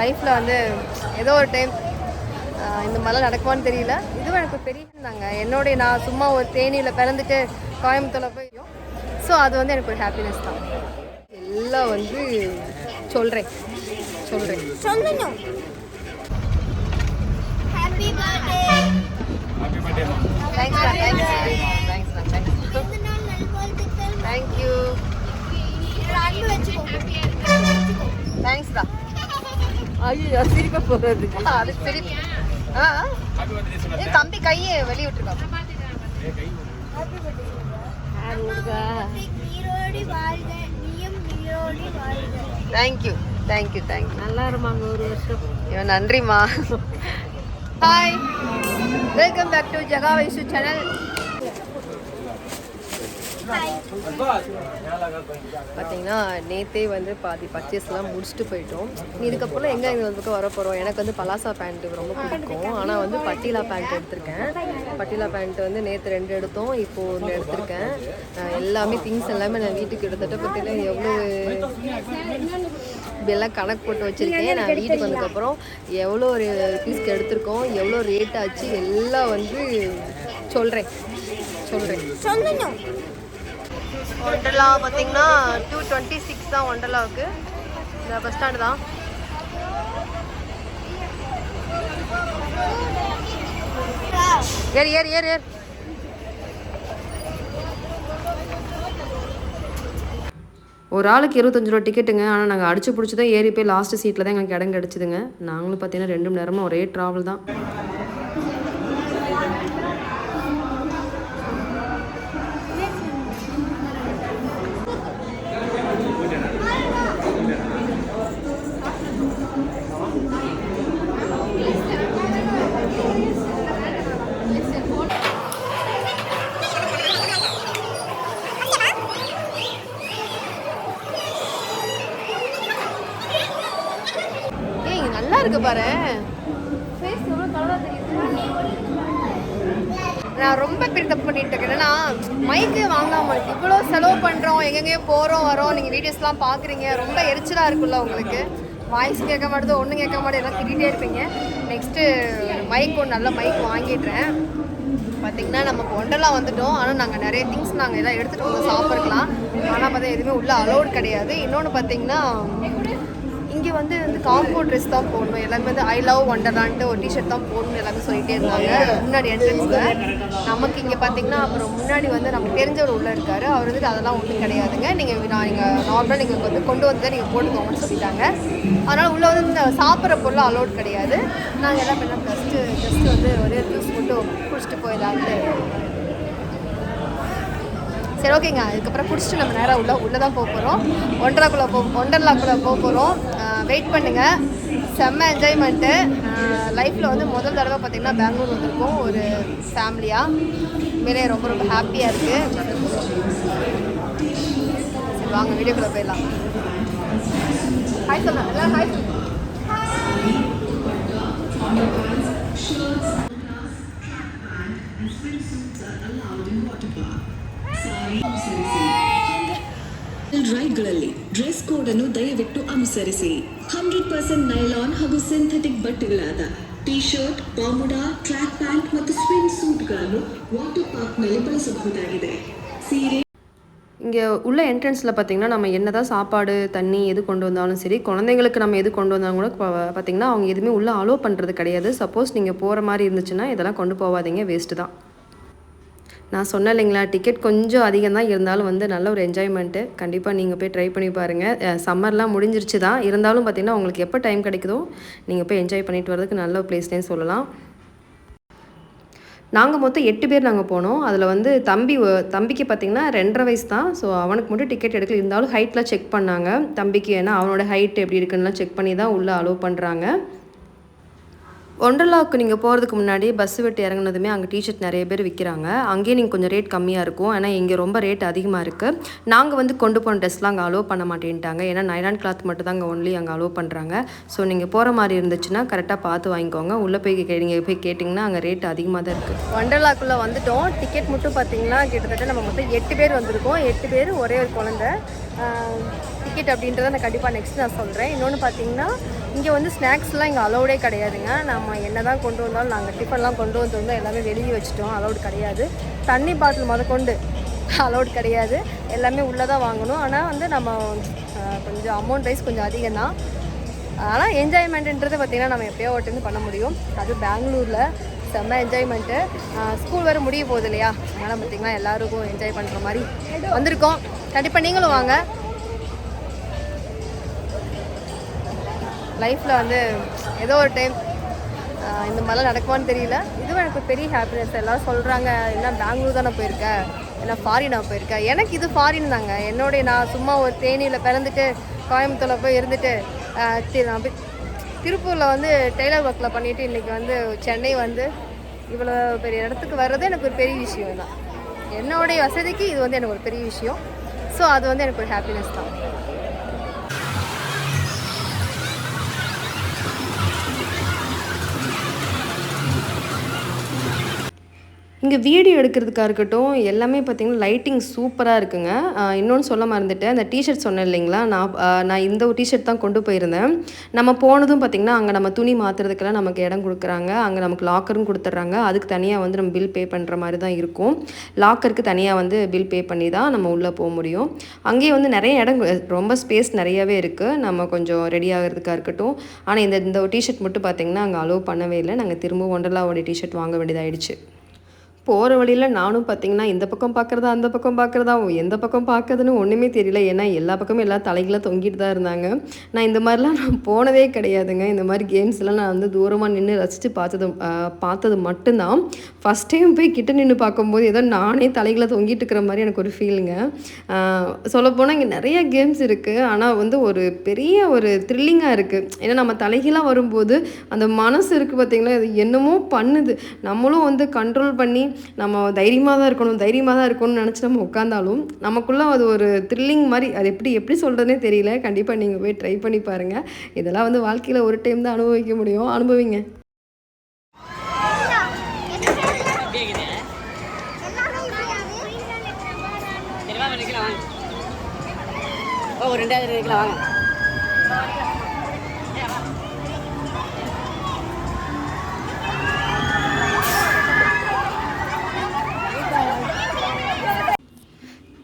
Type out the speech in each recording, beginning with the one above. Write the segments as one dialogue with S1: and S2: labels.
S1: லைஃப்பில் வந்து ஏதோ ஒரு டைம் இந்த மாதிரிலாம் நடக்குமான்னு தெரியல. இதுவும் எனக்கு பெரிய தாங்க. என்னுடைய நான் சும்மா ஒரு தேனியில் பிறந்துட்டு கோயம்புத்தூரில் போய் ஸோ அது வந்து எனக்கு ஒரு ஹாப்பினஸ் தான். எல்லாம் வந்து சொல்கிறேன் சொல்கிறேன்
S2: சொல்லணும் ஹாப்பி பர்த்டே
S1: ஐயோ சிரிப்ப போகிறது அது சரி ஆ தம்பி கையை வெளியே விட்டுருக்கான் தேங்க்யூ தேங்க்யூ தேங்க்யூ
S3: நல்லா இருமாங்க ஒரு வருஷம்.
S1: ஐயோ நன்றிம்மா. Hi welcome back to Jaga Vaisu channel பார்த்தீங்கன்னா நேத்தே வந்து பாதி பர்ச்சேஸ்லாம் முடிச்சுட்டு போயிட்டோம். இதுக்கப்புறம் எங்கே இந்த பக்கம் வர போகிறோம் எனக்கு வந்து பலாசா பேண்ட் ரொம்ப பிடிக்கும். ஆனால் வந்து பட்டிலா பேண்ட் எடுத்திருக்கேன். பட்டிலா பேண்ட் வந்து நேற்று ரெண்டு எடுத்தோம் இப்போது ஒன்று எடுத்திருக்கேன். எல்லாமே திங்ஸ் எல்லாமே நான் வீட்டுக்கு எடுத்துகிட்ட பார்த்தீங்கன்னா எவ்வளோ இப்படியெல்லாம் கணக்கு போட்டு வச்சுருக்கேன். நான் வீட்டுக்கு வந்ததுக்கப்புறம் எவ்வளோ ஒரு பீஸ்க்கு எடுத்திருக்கோம் எவ்வளோ ரேட் ஆச்சு எல்லாம் வந்து சொல்கிறேன் சொல்கிறேன் ஒண்டர்லா பார்த்தீங்கன்னா டூ டுவெண்ட்டி சிக்ஸ் தான் ஒண்டர்லாவுக்கு. இந்த பஸ் ஸ்டாண்டு தான். ஏறு ஏறு ஏறு ஏறு.
S3: ஒரு ஆளுக்கு இருபத்தஞ்சு ரூபா டிக்கெட்டுங்க ஆனால் நாங்கள் அடிச்சு பிடிச்சி தான் ஏறி போய் லாஸ்ட் சீட்டில் தான் எங்களுக்கு இடம் கிடச்சிதுங்க. நாங்களும் பார்த்தீங்கன்னா ரெண்டு மணி நேரமாக ஒரே ட்ராவல் தான்.
S1: இருக்கு பாரு. நான் ரொம்ப பெரிய தப்பு பண்ணிட்டு இருக்கேன். என்னன்னா மைக்கு வாங்காம இவ்வளோ செலவு பண்ணுறோம் எங்கெங்கேயோ போகிறோம் வரோம் நீங்கள் வீடியோஸ்லாம் பார்க்குறீங்க ரொம்ப எரிச்சலாக இருக்குல்ல உங்களுக்கு. வாய்ஸ் கேட்க மாட்டேது ஒன்றும் கேட்க மாட்டேது எல்லாம் திட்டிகிட்டே இருப்பீங்க. நெக்ஸ்ட்டு மைக் ஒன்று நல்ல மைக் வாங்கிடுறேன். பார்த்தீங்கன்னா நம்ம ஒண்டெல்லாம் வந்துட்டோம். ஆனால் நாங்கள் நிறைய திங்ஸ் நாங்கள் எல்லாம் எடுத்துகிட்டு வந்து சாப்பிட்ருக்கலாம் ஆனால் பார்த்தா எதுவுமே உள்ள அலோடு கிடையாது. இன்னொன்று பார்த்தீங்கன்னா இங்கே வந்து வந்து காம்போ ட்ரெஸ் தான் போடணும். எல்லாமே வந்து ஐ லவ் ஒண்டர்லான்ட்டு ஒரு டிஷர்ட் தான் போடணும் எல்லாமே சொல்லிட்டே இருந்தாங்க. முன்னாடி என்ட்ரன்ஸில் நமக்கு இங்கே பார்த்தீங்கன்னா அப்புறம் முன்னாடி வந்து நமக்கு தெரிஞ்சவர் உள்ளே இருக்காரு. அவர் வந்துட்டு அதெல்லாம் ஒன்றும் கிடையாதுங்க. நீங்கள் நான் இங்கே நார்மலாக நீங்கள் வந்து கொண்டு வந்து நீங்கள் போட்டுக்கோங்கன்னு சொல்லிட்டாங்க. அதனால் உள்ளே வந்து இந்த சாப்பிட்ற பொருள் அலோட் கிடையாது. நாங்கள் எல்லாம் பண்ணோம் ஃபஸ்ட்டு ஜஸ்ட் வந்து ஒரே ஜூஸ் மட்டும் குடிச்சிட்டு போயிடலான்ட்டு சரி ஓகேங்க அதுக்கப்புறம் பிடிச்சிட்டு நம்ம நேராக உள்ள உள்ளே தான் போக போகிறோம் ஒன்றரைக்குள்ளே போ ஒன்றரைக்குள்ளே போக போகிறோம் வெயிட் பண்ணுங்கள் செம்ம என்ஜாய்மெண்ட்டு லைஃப்பில் வந்து முதல் தடவை பார்த்திங்கன்னா பெங்களூர் வந்திருக்கோம். ஒரு ஃபேமிலியாக உண்மையிலே ரொம்ப ரொம்ப ஹாப்பியாக இருக்குது வாங்க வீடியோக்குள்ளே போயிடலாம். ஹாய் சொல்லுங்கள் எல்லாம் ஹாய்
S4: ರೈಡ್ಗಳಲ್ಲಿ ಡ್ರೆಸ್ ಕೋಡ್ ಅನ್ನು ದಯವಿಟ್ಟು ಅನುಸರಿಸಿ ಹಂಡ್ರೆಡ್ ಪರ್ಸೆಂಟ್ ನೈಲಾನ್ ಹಾಗೂ synthetic ಬಟ್ಟೆಗಳಾದ T shirt Bermuda track pant ಮತ್ತು ಸ್ವಿಮ್ ಸೂಟ್ಗಳನ್ನು ವಾಟರ್ ಪಾರ್ಕ್ನಲ್ಲಿ ಬಳಸಬಹುದಾಗಿದೆ ಸೀರೆ
S3: இங்கே உள்ள என்ட்ரன்ஸில் பார்த்தீங்கன்னா நம்ம என்ன தான் சாப்பாடு தண்ணி எது கொண்டு வந்தாலும் சரி குழந்தைங்களுக்கு நம்ம எது கொண்டு வந்தாலும் கூட பா- பார்த்தீங்கன்னா அவங்க எதுவுமே உள்ளே அலோவ் பண்ணுறது கிடையாது சப்போஸ் நீங்கள் போகிற மாதிரி இருந்துச்சுன்னா இதெல்லாம் கொண்டு போகாதீங்க வேஸ்ட்டு தான் நான் சொன்னேன் இல்லைங்களா டிக்கெட் கொஞ்சம் அதிகம் தான். இருந்தாலும் வந்து நல்ல ஒரு என்ஜாய்மெண்ட்டு கண்டிப்பாக நீங்கள் போய் ட்ரை பண்ணி பாருங்கள் சம்மர்லாம் முடிஞ்சிருச்சு தான். இருந்தாலும் பார்த்தீங்கன்னா உங்களுக்கு எப்போ டைம் கிடைக்குதோ நீங்கள் போய் என்ஜாய் பண்ணிட்டு வரதுக்கு நல்ல ப்ளேஸ்னே பிளேஸ்னே சொல்லலாம். நாங்கள் மொத்தம் எட்டு பேர் நாங்கள் போனோம். அதில் வந்து தம்பி தம்பிக்கு பார்த்தீங்கன்னா ரெண்டரை வயசு தான். ஸோ அவனுக்கு மட்டும் டிக்கெட் எடுக்கல. இருந்தாலும் ஹைட்லாம் செக் பண்ணாங்க. தம்பிக்கு ஏன்னா அவனோட ஹைட் எப்படி இருக்குன்னுலாம் செக் பண்ணி தான் உள்ளே அலோவ் பண்ணுறாங்க ஒண்டர்லாவுக்கு நீங்கள் போகிறதுக்கு முன்னாடி பஸ் விட்டு இறங்குனதுமே அங்கே டிஷர்ட் நிறைய பேர் விற்கிறாங்க அங்கேயே நீங்கள் கொஞ்சம் ரேட் கம்மியாக இருக்கும். ஆனால் இங்கே ரொம்ப ரேட் அதிகமாக இருக்குது நாங்கள் வந்து கொண்டு போன ட்ரெஸ்லாம் அங்கே அலோவ் பண்ண மாட்டேன்ட்டாங்க. ஏன்னா நைலான் கிளாத் மட்டும் தான் அங்கே ஒன்லி அங்கே அலோவ் பண்ணுறாங்க ஸோ நீங்கள் போகிற மாதிரி இருந்துச்சுன்னா கரெக்டாக பார்த்து வாங்கிக்கோங்க. உள்ளே போய் நீங்கள் போய் கேட்டிங்கன்னா அங்கே ரேட் அதிகமாக தான் இருக்குது
S1: ஒண்டர்லாக்குள்ளே வந்துட்டோம். டிக்கெட் மட்டும் பார்த்தீங்கன்னா கிட்டத்தட்ட நம்ம மொத்தம் எட்டு பேர் வந்திருக்கோம். எட்டு பேர் ஒரே ஒரு குழந்தை. டிக்கெட் அப்படின்றத நான் கண்டிப்பாக நெக்ஸ்ட் நான் சொல்கிறேன் இன்னொன்று பார்த்தீங்கன்னா
S4: இங்கே வந்து ஸ்நாக்ஸ்லாம் இங்கே அலௌடே கிடையாதுங்க. நம்ம என்ன தான் கொண்டு வந்தாலும் நாங்கள் டிஃபன்லாம் கொண்டு வந்திருந்தோம் எல்லாமே வெளியே வச்சுட்டோம். அலௌட் கிடையாது. தண்ணி பாட்டில் முதக்கொண்டு கொண்டு அலௌட் கிடையாது. எல்லாமே உள்ளே தான் வாங்கணும். ஆனால் வந்து நம்ம கொஞ்சம் அமௌண்ட் ரைஸ் கொஞ்சம் அதிகம் தான் ஆனால் என்ஜாய்மெண்ட்டுன்றது பார்த்திங்கன்னா நம்ம எப்போயோ ஒட்டுன்னு பண்ண முடியும். அது பெங்களூரில் செம்ம என்ஜாய்மெண்ட்டு ஸ்கூல் வேறு முடிய போகுது இல்லையா? அதனால் பார்த்திங்கன்னா எல்லாருக்கும் என்ஜாய் பண்ணுற மாதிரி வந்திருக்கோம். கண்டிப்பாக நீங்களும் வாங்க. லைஃப்பில் வந்து ஏதோ ஒரு டைம் இந்த மாதிரிலாம் நடக்குமான்னு தெரியல. இதுவும் எனக்கு பெரிய ஹாப்பினஸ் எல்லாரும் சொல்கிறாங்க என்ன பெங்களூர் தானே போயிருக்கேன் என்ன ஃபாரினா போயிருக்கேன் எனக்கு இது ஃபாரின் தாங்க. என்னுடைய நான் சும்மா ஒரு தேனியில் பிறந்துட்டு கோயம்புத்தூரில் போய் இருந்துட்டு நான் போய் திருப்பூரில் வந்து டெய்லர் ஒர்க்கில் பண்ணிவிட்டு இன்றைக்கி வந்து சென்னை வந்து இவ்வளோ பெரிய இடத்துக்கு வர்றது எனக்கு ஒரு பெரிய விஷயம் தான். என்னுடைய வசதிக்கு இது வந்து எனக்கு ஒரு பெரிய விஷயம். ஸோ அது வந்து எனக்கு ஒரு ஹாப்பினஸ் தான்.
S1: இங்கே வீடியோ எடுக்கிறதுக்காக இருக்கட்டும் எல்லாமே பார்த்தீங்கன்னா லைட்டிங் சூப்பராக இருக்குங்க. இன்னொன்று சொல்ல மறந்துட்டேன். அந்த டிஷர்ட் சொன்னேன் இல்லைங்களா? நான் நான் இந்த ஒரு டிஷர்ட் தான் கொண்டு போயிருந்தேன். நம்ம போனதும் பார்த்திங்கன்னா அங்கே நம்ம துணி மாற்றுறதுக்கெல்லாம் நமக்கு இடம் கொடுக்குறாங்க. அங்கே நமக்கு லாக்கரும் கொடுத்துட்றாங்க. அதுக்கு தனியாக வந்து நம்ம பில் பே பண்ணுற மாதிரி தான் இருக்கும். லாக்கருக்கு தனியாக வந்து பில் பே பண்ணி தான் நம்ம உள்ளே போக முடியும். அங்கேயே வந்து நிறைய இடம் ரொம்ப ஸ்பேஸ் நிறையவே இருக்குது நம்ம கொஞ்சம் ரெடி ஆகிறதுக்காக இருக்கட்டும். ஆனால் இந்த இந்த ஒரு டிஷர்ட் மட்டும் பார்த்திங்கன்னா அங்கே அலோவ் பண்ணவே இல்லை. நாங்கள் திரும்ப ஒண்டர்லாவோடைய டிஷர்ட் வாங்க வேண்டியதாயிடுச்சு. போகிற வழியில் நானும் பார்த்தீங்கன்னா இந்த பக்கம் பார்க்குறதா அந்த பக்கம் பார்க்குறதா எந்த பக்கம் பார்க்கறதுன்னு ஒன்றுமே தெரியல. ஏன்னா எல்லா பக்கமும் எல்லா தலைகளாக தொங்கிட்டு தான் இருந்தாங்க. நான் இந்த மாதிரிலாம் நான் போனதே கிடையாதுங்க. இந்த மாதிரி கேம்ஸ்லாம் நான் வந்து தூரமாக நின்று ரசித்து பார்த்தது பார்த்தது மட்டும்தான். ஃபஸ்ட் டைம் போய் கிட்ட நின்று பார்க்கும்போது ஏதோ நானே தலைகளை தொங்கிட்டு இருக்கிற மாதிரி எனக்கு ஒரு ஃபீலுங்க சொல்லப்போனால் இங்கே நிறைய கேம்ஸ் இருக்குது ஆனால் வந்து ஒரு பெரிய ஒரு த்ரில்லிங்காக இருக்குது ஏன்னா நம்ம தலைகளாக வரும்போது அந்த மனசு இருக்குது பார்த்தீங்களா என்னமோ பண்ணுது. நம்மளும் வந்து கண்ட்ரோல் பண்ணி நம்ம தைரியமாக தான் இருக்கணும் தைரியமாக தான் இருக்கணும்னு நினச்சி நம்ம உட்காந்தாலும் நமக்குள்ளே அது ஒரு த்ரில்லிங் மாதிரி அது எப்படி எப்படி சொல்கிறதுனே தெரியல. கண்டிப்பாக நீங்கள் போய் ட்ரை பண்ணி பாருங்கள் இதெல்லாம் வந்து வாழ்க்கையில் ஒரு டைம் தான் அனுபவிக்க முடியும். அனுபவிங்க.
S5: ஓ ஒரு ரெண்டாயிரம் வாங்க.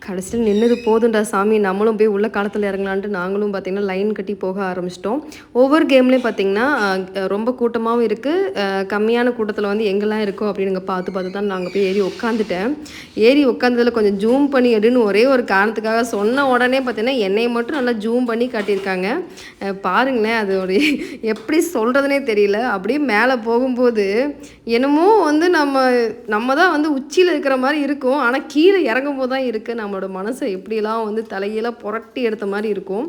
S1: கடைசியில் நின்னது போதுண்டா சாமி. நம்மளும் போய் உள்ள காலத்தில் இறங்கலான்ட்டு நாங்களும் பார்த்திங்கன்னா லைன் கட்டி போக ஆரம்பிச்சிட்டோம். ஒவ்வொரு கேம்லேயும் பார்த்திங்கன்னா ரொம்ப கூட்டமாகவும் இருக்குது கம்மியான கூட்டத்தில் வந்து எங்கெல்லாம் இருக்கோ அப்படின்னு பார்த்து பார்த்து தான் நாங்கள் போய் ஏறி உட்காந்துட்டேன் ஏறி உட்காந்ததில் கொஞ்சம் ஜூம் பண்ணி எடுன்னு ஒரே ஒரு காரணத்துக்காக சொன்ன உடனே பார்த்தீங்கன்னா என்னையை மட்டும் நல்லா ஜூம் பண்ணி காட்டியிருக்காங்க. பாருங்களேன் அது ஒரு எப்படி சொல்கிறதுனே தெரியல. அப்படியே மேலே போகும்போது என்னமோ வந்து நம்ம நம்ம தான் வந்து உச்சியில் இருக்கிற மாதிரி இருக்கும். ஆனால் கீழே இறங்கும் போது தான் இருக்குது நம்ம நம்மளோட மனசை எப்படியெல்லாம் வந்து தலையெல்லாம் புரட்டி எடுத்த மாதிரி இருக்கும்.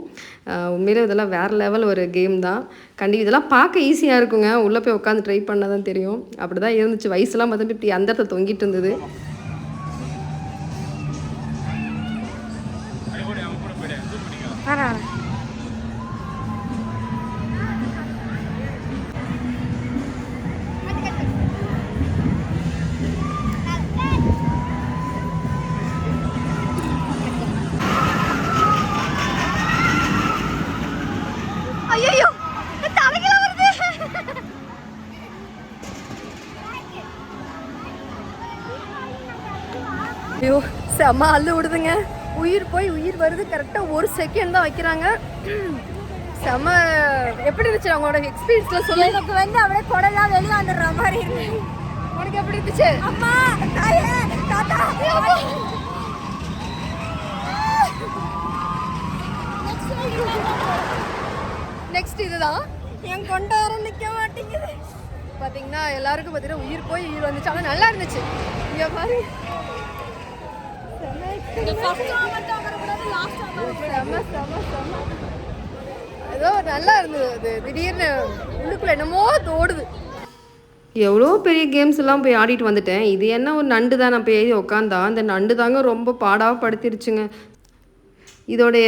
S1: உண்மையிலே இதெல்லாம் வேறு லெவல் ஒரு கேம் தான். கண்டி இதெல்லாம் பார்க்க ஈஸியாக இருக்குங்க. உள்ளே போய் உட்காந்து ட்ரை பண்ணால் தான் தெரியும். அப்படி தான் இருந்துச்சு. வயசுலாம் மதம் இப்படி அந்த இடத்துல தொங்கிட்டு இருந்தது.
S4: ஐயோ செம்ம அள்ளு விடுதுங்க. உயிர் போய் உயிர் வருது. கரெக்டாக ஒரு செகண்ட் தான் வைக்கிறாங்க. செம்ம எப்படி இருந்துச்சு அவங்களோட எக்ஸ்பீரியன்ஸ்ல சொல்லு.
S2: எனக்கு வந்து அப்படியே குடலாம் வெளியே வந்துடுற மாதிரி இருக்கு.
S4: உனக்கு எப்படி இருந்துச்சு?
S2: அம்மா தாத்தா
S4: நெக்ஸ்ட் இதுதான்.
S2: என் கொண்டு வர நிக்க மாட்டேங்குது.
S4: பாத்தீங்கன்னா எல்லாருக்கும் பார்த்தீங்கன்னா உயிர் போய் உயிர் வந்துச்சு. ஆனால் நல்லா இருந்துச்சு. இங்க செம, செம, செம. ஏதோ நல்லா இருந்தது அது. திடீர்னு உள்ளுக்குள்ள என்னமோ தோடுது.
S1: எவ்வளோ பெரிய கேம்ஸ் எல்லாம் போய் ஆடிட்டு வந்துட்டேன். இது என்ன ஒரு நண்டு தான் நான் போய் உட்காந்தா அந்த நண்டு தாங்க ரொம்ப பாடாக படுத்திருச்சுங்க. இதோடைய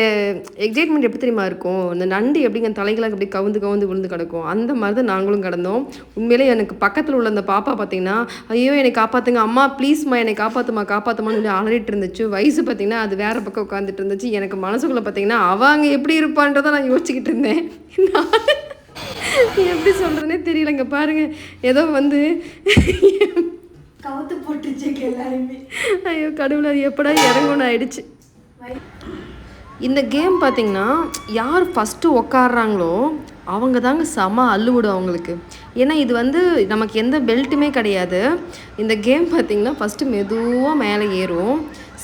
S1: எக்ஸைட்மெண்ட் எப்படி தெரியுமா இருக்கும்? இந்த நண்டு எப்படிங்க தலைகளாக அப்படி கவுந்து கவுந்து விழுந்து கிடக்கும்? அந்த மாதிரி தான் நாங்களும் கிடந்தோம். உண்மையிலே எனக்கு பக்கத்தில் உள்ள அந்த பாப்பா பார்த்தீங்கன்னா ஐயோ என்னை காப்பாற்றுங்க அம்மா ப்ளீஸ்மா என்னை காப்பாற்றுமா காப்பாற்றுமான்னு சொல்லி அலறிட்டு இருந்துச்சு. வயசு பார்த்தீங்கன்னா அது வேற பக்கம் உட்காந்துட்டு இருந்துச்சு. எனக்கு மனசுக்குள்ளே பார்த்தீங்கன்னா அவங்க எப்படி இருப்பான்றதை நான் யோசிச்சுக்கிட்டு இருந்தேன். நான் எப்படி சொல்கிறேனே தெரியலங்க. பாருங்க ஏதோ வந்து
S2: கவுத்து போட்டுச்சு எல்லாருமே
S1: ஐயோ கடவுளை அது எப்படா இறங்கணும் ஆயிடுச்சு. இந்த கேம் பார்த்திங்கன்னா யார் ஃபஸ்ட்டு உக்காடுறாங்களோ அவங்க தாங்க செம அள்ளுவிடும் அவங்களுக்கு. ஏன்னா இது வந்து நமக்கு எந்த பெல்ட்டுமே கிடையாது. இந்த கேம் பார்த்திங்கன்னா ஃபஸ்ட்டு மெதுவாக மேலே ஏறும்.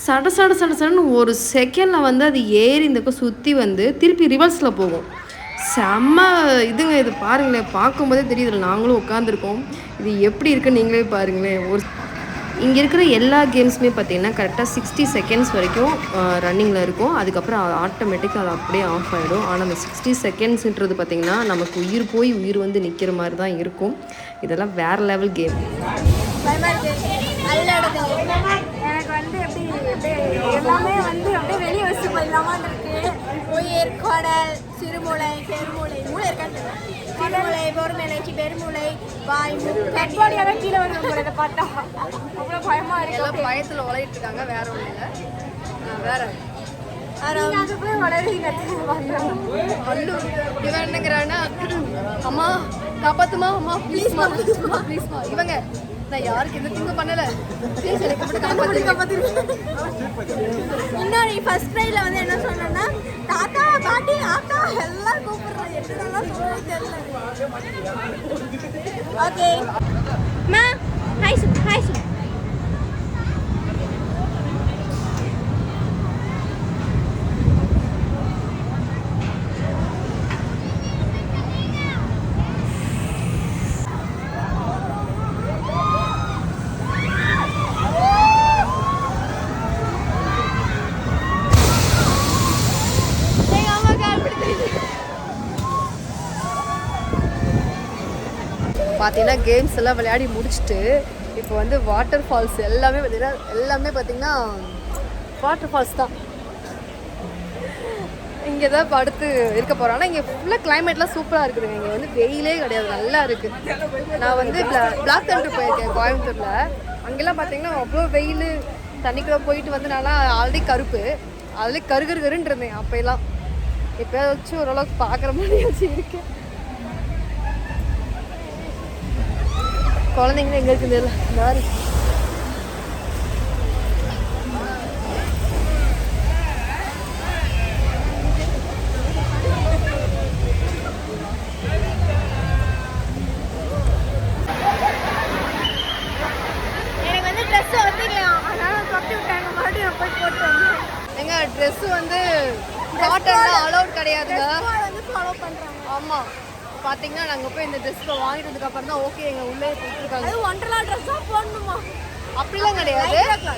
S1: சட சட சட சடன்னு ஒரு செகண்டில் வந்து அது ஏறி இந்த சுற்றி வந்து திருப்பி ரிவர்ஸில் போகும். செம்ம இதுங்க இது பாருங்களேன் பார்க்கும்போதே தெரியுது நாங்களும் உட்காந்துருக்கோம் இது எப்படி இருக்குன்னு நீங்களே பாருங்களேன். ஒரு இங்கே இருக்கிற எல்லா கேம்ஸுமே பார்த்தீங்கன்னா கரெக்டாக சிக்ஸ்டி செகண்ட்ஸ் வரைக்கும் ரன்னிங்கில் இருக்கும். அதுக்கப்புறம் ஆட்டோமேட்டிக்காக அது அப்படியே ஆஃப் ஆகிடும் ஆனால் அந்த சிக்ஸ்டி செகண்ட்ஸுன்றது பார்த்தீங்கன்னா நமக்கு உயிர் போய் உயிர் வந்து நிற்கிற மாதிரி தான் இருக்கும். இதெல்லாம் வேறு லெவல் கேம்
S2: எனக்கு வந்து எப்படி எல்லாமே வந்து அப்படியே வெளியே வச்சு போயிடலாமான் இருக்கு. உயிர் குடல் சிறுமூளை பெருமூளை மூளை இருக்கான்னு தெரியல. சிறுமூளை பொறுமலை பெருமூளை வாய் கட்பாடியாக கீழே வந்து உங்களை பார்த்தா. அவ்வளோ பயமா இருக்கு.
S4: எல்லாம் பயத்தில் உழையிட்டு இருக்காங்க. வேற ஒன்றும் இல்லை. வேற. இவன் என்னங்கிறான்னா அம்மா காப்பாத்துமா அம்மா ப்ளீஸ்மா ப்ளீஸ்மா ப்ளீஸ்மா இவங்க நான் யாருக்கு எந்த பண்ணல. ப்ளீஸ் எனக்கு மட்டும்
S2: இன்னொரு ஃபர்ஸ்ட் ட்ரைல வந்து என்ன சொன்னேன்னா தாத்தா பாட்டி ஆத்தா எல்லாம் கூப்பிடுறேன் என்னென்னலாம் சொல்ல தெரியல. ஓகே மா ஹாய் சு ஹாய் சு எங்க அம்மா கால் பிடிச்சிருக்கு
S4: பார்த்தீங்கன்னா கேம்ஸ் எல்லாம் விளையாடி முடிச்சுட்டு இப்போ வந்து வாட்டர் ஃபால்ஸ் எல்லாமே பார்த்தீங்கன்னா எல்லாமே பார்த்தீங்கன்னா வாட்டர் ஃபால்ஸ் தான். இங்கே தான் படுத்து இருக்க போகிறோம் ஆனால் இங்கே ஃபுல்லாக கிளைமேட்லாம் சூப்பராக இருக்குதுங்க. இங்கே வந்து வெயிலே கிடையாது நல்லா இருக்குது நான் வந்து பிளாக் தண்டர் போயிருக்கேன் கோயம்புத்தூரில். அங்கெல்லாம் பார்த்தீங்கன்னா அவ்வளோ வெயில். தண்ணிக்குள்ளே போயிட்டு வந்து நல்லா ஆல்ரெடி கருப்பு. ஆல்ரெடி கரு இருந்தேன் அப்போயெல்லாம். எப்போயாச்சும் ஓரளவுக்கு பார்க்குற மாதிரியாச்சு இருக்கேன் குழந்தைங்களும் எங்க இருக்குது தெரியல இந்த மாதிரி
S2: எனக்கு வந்து ட்ரெஸ் ஒத்துக்கலாம் அதனால தொட்டி விட்டாங்க மறுபடியும் நான் போய் போட்டு வந்தேன்
S4: எங்க ட்ரெஸ் வந்து காட்டன்லாம் அலௌட் கிடையாதுங்க
S2: வந்து ஃபாலோ பண்றாங்க
S4: ஆமா பாத்தீங்கன்னா நாங்க போய் இந்த ட்ரெஸ் வாங்கிட்டதுக்கு அப்புறம் தான் ஓகே எங்க உள்ளே கொடுத்துருக்காங்க.
S2: அது ஒன்றரை ட்ரெஸ்ஸா போடணுமா?
S4: அப்படிலாம் கிடையாது.
S2: Lycra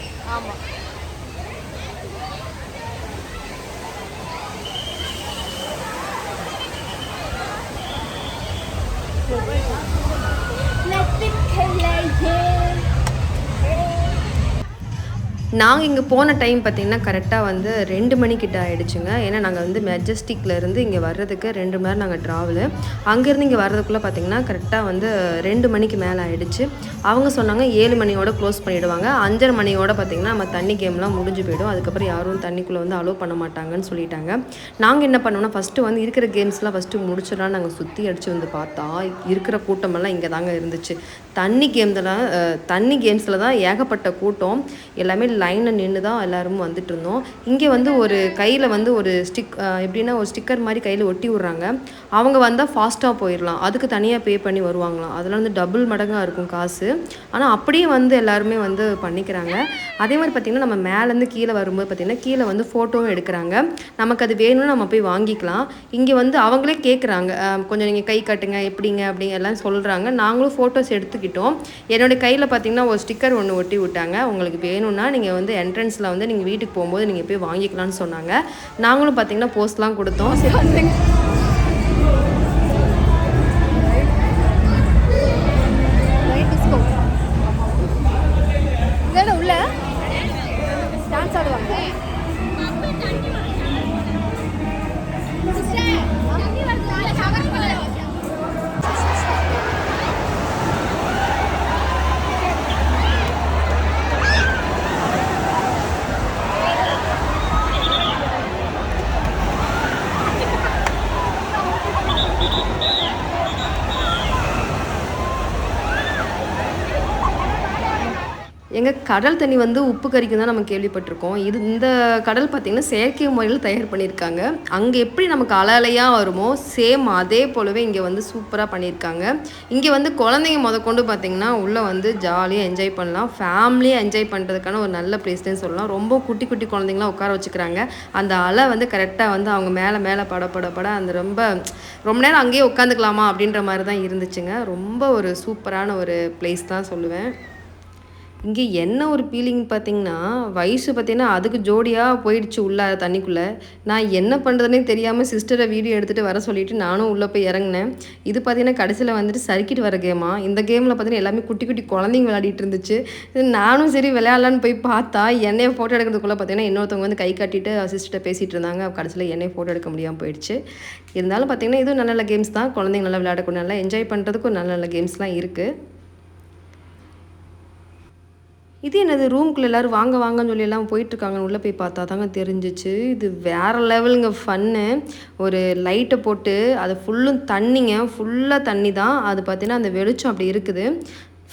S1: நாங்கள் இங்கே போன டைம் பார்த்திங்கன்னா கரெக்டாக வந்து ரெண்டு மணிக்கிட்ட ஆகிடுச்சுங்க ஏன்னா நாங்கள் வந்து மெஜஸ்டிக்லேருந்து இங்கே வர்றதுக்கு ரெண்டு மணி நேரம் நாங்கள் ட்ராவலு அங்கேருந்து இங்கே வர்றதுக்குள்ளே பார்த்திங்கன்னா கரெக்டாக வந்து ரெண்டு மணிக்கு மேலே ஆகிடுச்சு அவங்க சொன்னாங்க ஏழு மணியோட க்ளோஸ் பண்ணிவிடுவாங்க அஞ்சரை மணியோட பார்த்திங்கன்னா நம்ம தண்ணி கேம்லாம் முடிஞ்சு போயிடும். அதுக்கப்புறம் யாரும் தண்ணிக்குள்ளே வந்து அலோவ் பண்ண மாட்டாங்கன்னு சொல்லிட்டாங்க. நாங்கள் என்ன பண்ணோம்னா ஃபஸ்ட்டு வந்து இருக்கிற கேம்ஸ்லாம் ஃபஸ்ட்டு முடிச்சிடலாம் நாங்கள் சுற்றி அடித்து வந்து பார்த்தா இருக்கிற கூட்டமெல்லாம் இங்கே தாங்க இருந்துச்சு. தண்ணி கேம்ஸில் தண்ணி கேம்ஸில் தான் ஏகப்பட்ட கூட்டம். எல்லாமே லைனில் நின்று தான் எல்லோரும் வந்துட்டு இருந்தோம் இங்கே வந்து ஒரு கையில் வந்து ஒரு ஸ்டிக் எப்படின்னா ஒரு ஸ்டிக்கர் மாதிரி கையில் ஒட்டி விட்றாங்க. அவங்க வந்தால் ஃபாஸ்ட்டாக போயிடலாம் அதுக்கு தனியாக பே பண்ணி வருவாங்களாம். அதெல்லாம் வந்து டபுள் மடங்காக இருக்கும் காசு. ஆனால் அப்படியே வந்து எல்லாருமே வந்து பண்ணிக்கிறாங்க. அதே மாதிரி பார்த்திங்கன்னா நம்ம மேலேருந்து கீழே வரும்போது பார்த்திங்கன்னா கீழே வந்து ஃபோட்டோவும் எடுக்கிறாங்க. நமக்கு அது வேணும்னு நம்ம போய் வாங்கிக்கலாம். இங்கே வந்து அவங்களே கேட்குறாங்க கொஞ்சம் நீங்கள் கை கட்டுங்க எப்படிங்க அப்படிங்க எல்லாம் சொல்கிறாங்க நாங்களும் ஃபோட்டோஸ் எடுத்துக்கிட்டோம். என்னுடைய கையில் பார்த்திங்கன்னா ஒரு ஸ்டிக்கர் ஒன்று ஒட்டி விட்டாங்க. உங்களுக்கு வேணும்னா நீங்கள் வந்து என்ட்ரன்ஸில் வந்து நீங்கள் வீட்டுக்கு போகும்போது நீங்கள் போய் வாங்கிக்கலாம்னு சொன்னாங்க. நாங்களும் பார்த்திங்கன்னா போஸ்ட்லாம் கொடுத்தோம். எங்கள் கடல் தண்ணி வந்து உப்பு கறிக்கும் தான் நம்ம கேள்விப்பட்டிருக்கோம். இது இந்த கடல் பார்த்திங்கன்னா செயற்கை முறையில் தயார் பண்ணியிருக்காங்க. அங்கே எப்படி நமக்கு அலையாக வருமோ சேம் அதே போலவே இங்கே வந்து சூப்பராக பண்ணியிருக்காங்க. இங்கே வந்து குழந்தைங்க முத கொண்டு பார்த்திங்கன்னா உள்ளே வந்து ஜாலியாக என்ஜாய் பண்ணலாம். ஃபேமிலியாக என்ஜாய் பண்ணுறதுக்கான ஒரு நல்ல பிளேஸ்னு சொல்லலாம். ரொம்ப குட்டி குட்டி குழந்தைங்களாம் உட்கார வச்சுக்கிறாங்க. அந்த அலை வந்து கரெக்டாக வந்து அவங்க மேலே மேலே பட பட பட அந்த ரொம்ப ரொம்ப நேரம் அங்கேயே உட்காந்துக்கலாமா அப்படின்ற மாதிரி தான் இருந்துச்சுங்க. ரொம்ப ஒரு சூப்பரான ஒரு பிளேஸ் தான் சொல்லுவேன். இங்கே என்ன ஒரு ஃபீலிங் பார்த்தீங்கன்னா வயசு பார்த்தீங்கன்னா அதுக்கு ஜோடியாக போயிடுச்சு உள்ள தண்ணிக்குள்ளே. நான் என்ன பண்ணுறதுனே தெரியாமல் சிஸ்டரை வீடியோ எடுத்துகிட்டு வர சொல்லிவிட்டு நானும் உள்ளே போய் இறங்கினேன். இது பார்த்தீங்கன்னா கடைசியில் வந்துட்டு சறுக்கிட்டு வர கேமா இந்த கேமில் பார்த்தீங்கன்னா எல்லாமே குட்டி குட்டி குழந்தைங்க விளையாடிட்டு இருந்துச்சு. இது நானும் சரி விளையாடலான்னு போய் பார்த்தா என்னையை ஃபோட்டோ எடுக்கிறதுக்குள்ளே பார்த்தீங்கன்னா இன்னொருத்தவங்க வந்து கை காட்டிட்டு சிஸ்டர்கிட்ட பேசிகிட்டு இருந்தாங்க. கடைசியில் என்னையை ஃபோட்டோ எடுக்க முடியாமல் போயிடுச்சு. இருந்தாலும் பார்த்தீங்கன்னா இதுவும் நல்ல நல்ல கேம்ஸ் தான். குழந்தைங்க நல்லா விளையாடக்கூடிய நல்லா என்ஜாய் பண்ணுறதுக்கும் நல்ல நல்ல கேம்ஸ்லாம் இருக்குது இது என்னது ரூம்குள்ளே எல்லோரும் வாங்க வாங்கன்னு சொல்லி எல்லாம் போயிட்டுருக்காங்க. உள்ளே போய் பார்த்தா தாங்க தெரிஞ்சிச்சு. இது வேறு லெவலுங்க ஃபன்னு ஒரு லைட்டை போட்டு அது ஃபுல்லும் தண்ணிங்க. ஃபுல்லாக தண்ணி தான். அது பார்த்தீங்கன்னா அந்த வெளிச்சம் அப்படி இருக்குது.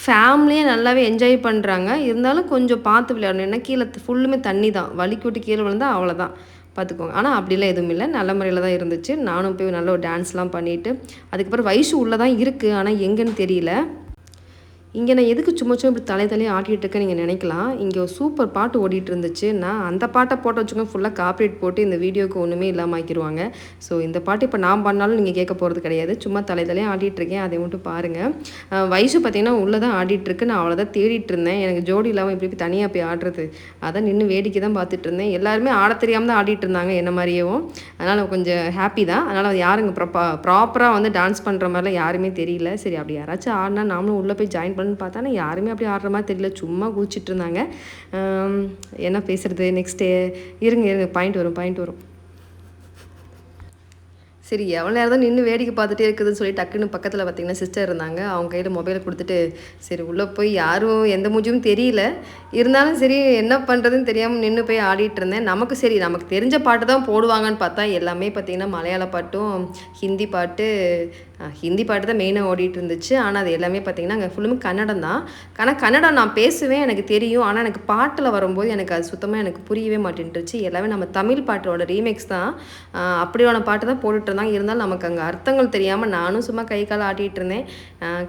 S1: ஃபேமிலியே நல்லாவே என்ஜாய் பண்ணுறாங்க இருந்தாலும் கொஞ்சம் பார்த்து விளையாடணும். ஏன்னா கீழே ஃபுல்லுமே தண்ணி தான். வலிக்கு விட்டு கீழே விழுந்தா அவ்வளோதான் பார்த்துக்கோங்க. ஆனால் அப்படிலாம் எதுவும் இல்லை. நல்ல முறையில் தான் இருந்துச்சு. நானும் போய் நல்ல ஒரு டான்ஸ்லாம் பண்ணிவிட்டு அதுக்கப்புறம் வயசு உள்ளே தான் இருக்குது ஆனால் எங்கேன்னு தெரியல. இங்கே நான் எதுக்கு சும்மா சும்மா இப்படி தலை தலையை ஆட்டிகிட்டு இருக்கேன் நீங்கள் நினைக்கலாம். இங்கே ஒரு சூப்பர் பாட்டு ஓடிட்டு இருந்துச்சு. நான் அந்த பாட்டை போட்டு வச்சுக்கோங்க. ஃபுல்லாக காப்பரேட் போட்டு இந்த வீடியோக்கு ஒன்றுமே இல்லாமல் ஆக்கிடுவாங்க ஸோ இந்த பாட்டு இப்போ நான் பண்ணாலும் நீங்கள் கேட்க போகிறது கிடையாது. சும்மா தலை தலையை ஆடிட்டு இருக்கேன். அதை மட்டும் பாருங்கள் வயசு பார்த்தீங்கன்னா உள்ளே தான் ஆடிட்டுருக்கு நான் அவ்வளோதான் தேடிட்டு இருந்தேன். எனக்கு ஜோடி இல்லாமல் இப்படி இப்படி தனியாக போய் ஆடுறது. அதான் நின்று வேடிக்கை தான் பார்த்துட்டு இருந்தேன். எல்லாருமே ஆட தெரியாமல் தான் ஆடிட்டு இருந்தாங்க என்ன மாதிரியேவும் அதனால் கொஞ்சம் ஹாப்பி தான். அதனால் யாருங்க ப்ராப்பராக வந்து டான்ஸ் பண்ணுற மாதிரிலாம் யாருமே தெரியல. சரி அப்படி யாராச்சும் ஆடினா நாமளும் உள்ளே போய் ஜாயின் பண்ண பார்த்தா ஆனால் யாருமே அப்படி ஆடுற மாதிரி தெரியல. சும்மா குதிச்சிட்டு இருந்தாங்க. என்ன பேசுகிறது நெக்ஸ்ட்டு இருங்க இருங்க. பாயிண்ட் வரும் பாயிண்ட் வரும். சரி எவ்வளோ நேரம் தான் நின்று வேடிக்கை பார்த்துட்டே இருக்குதுன்னு சொல்லி டக்குன்னு பக்கத்தில் பார்த்தீங்கன்னா சிஸ்டர் இருந்தாங்க. அவங்க கையில் மொபைலை கொடுத்துட்டு சரி உள்ளே போய் யாரும் எந்த மூஞ்சியும் தெரியல. இருந்தாலும் சரி என்ன பண்ணுறதுன்னு தெரியாமல் நின்று போய் ஆடிட்டு இருந்தேன். நமக்கு சரி நமக்கு தெரிஞ்ச பாட்டு தான் போடுவாங்கன்னு பார்த்தா எல்லாமே பார்த்தீங்கன்னா மலையாள பாட்டும் ஹிந்தி பாட்டு ஹிந்தி பாட்டு தான் மெயினாக ஓடிட்டு இருந்துச்சு ஆனால் அது எல்லாமே பார்த்தீங்கன்னா அங்கே ஃபுல்லுமே கன்னடம் தான். ஆனால் கன்னடம் நான் பேசுவேன் எனக்கு தெரியும். ஆனால் எனக்கு பாட்டில் வரும்போது எனக்கு அது சுத்தமாக எனக்கு புரியவே மாட்டேன்ட்டுருச்சு எல்லாமே நம்ம தமிழ் பாட்டோட ரீமேக்ஸ் தான். அப்படியான பாட்டு தான் போட்டுட்டு இருந்தாங்க இருந்தாலும் நமக்கு அங்கே அர்த்தங்கள் தெரியாமல் நானும் சும்மா கை கால் ஆட்டிகிட்டு இருந்தேன்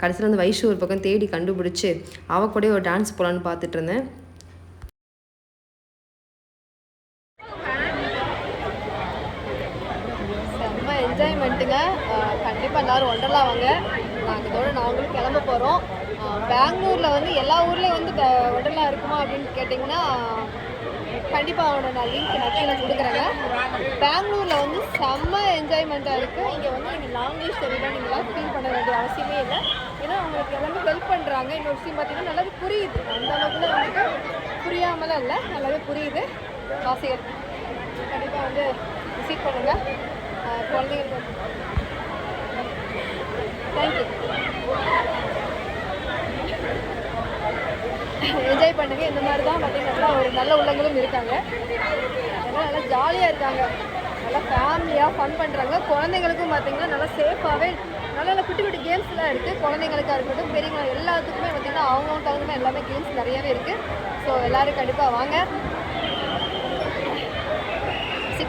S1: கடைசியில் வந்து வைஷூர் ஒரு பக்கம் தேடி கண்டுபிடிச்சி அவ கூட ஒரு டான்ஸ் போகலான்னு பார்த்துட்டு இருந்தேன்
S4: என்ஜாய்மெண்ட்டுங்க கண்டிப்பாக எல்லாரும் ஒண்டர்லா வாங்க நாங்கள் இதோட நாங்களும் கிளம்ப போகிறோம் பெங்களூரில் வந்து எல்லா ஊர்லேயும் வந்து ஒண்டர்லா இருக்குமா அப்படின்னு கேட்டிங்கன்னா கண்டிப்பாக அவனோட நான் லிங்க் நான் கொடுக்குறேங்க. பெங்களூரில் வந்து செம்ம என்ஜாய்மெண்ட்டாக இருக்குது இங்கே வந்து நீங்கள் லாங்குவேஜ் தெரியல நீங்களாம் ஃபீல் பண்ண வேண்டிய அவசியமே இல்லை. ஏன்னா அவங்களுக்கு எல்லாமே ஹெல்ப் பண்ணுறாங்க இன்னொரு விஷயம் பார்த்தீங்கன்னா நல்லாவே புரியுது. அந்த அளவுக்குலாம் வந்துட்டு புரியாமலாம் இல்லை. நல்லாவே புரியுது. ஆசையர் கண்டிப்பாக வந்து விசிட் பண்ணுங்கள் குழந்தைங்களுக்கு தேங்க்யூ என்ஜாய் பண்ணுங்க. இந்த மாதிரி தான் பார்த்தீங்கன்னா ஒரு நல்ல உள்ளங்களும் இருக்காங்க. எல்லாம் நல்லா ஜாலியாக இருக்காங்க. நல்லா ஃபேமிலியாக ஃபன் பண்ணுறாங்க குழந்தைங்களுக்கும் பார்த்தீங்கன்னா நல்லா சேஃபாகவே நல்ல நல்ல குட்டி குட்டி கேம்ஸ்லாம் இருக்குது குழந்தைங்களுக்காக இருக்கட்டும் பெரியவங்க எல்லாத்துக்குமே பார்த்தீங்கன்னா அவங்கவுங்க தகுந்த எல்லாமே கேம்ஸ் நிறையவே இருக்குது ஸோ எல்லோரும் கண்டிப்பாக வாங்க.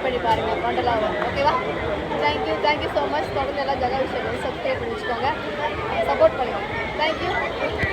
S4: பண்ணி பாருங்கள் கொண்டெல்லாம் வரும் ஓகேவா தேங்க்யூ தேங்க்யூ ஸோ மச் தொடர்ந்து எல்லா ஜகா விஷயங்களும் சப்ஸ்கிரைப் பண்ணி வச்சுக்கோங்க சப்போர்ட் பண்ணுங்கள் தேங்க்யூ